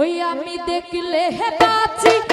ওই আমি দেখলে হে বাঁচি।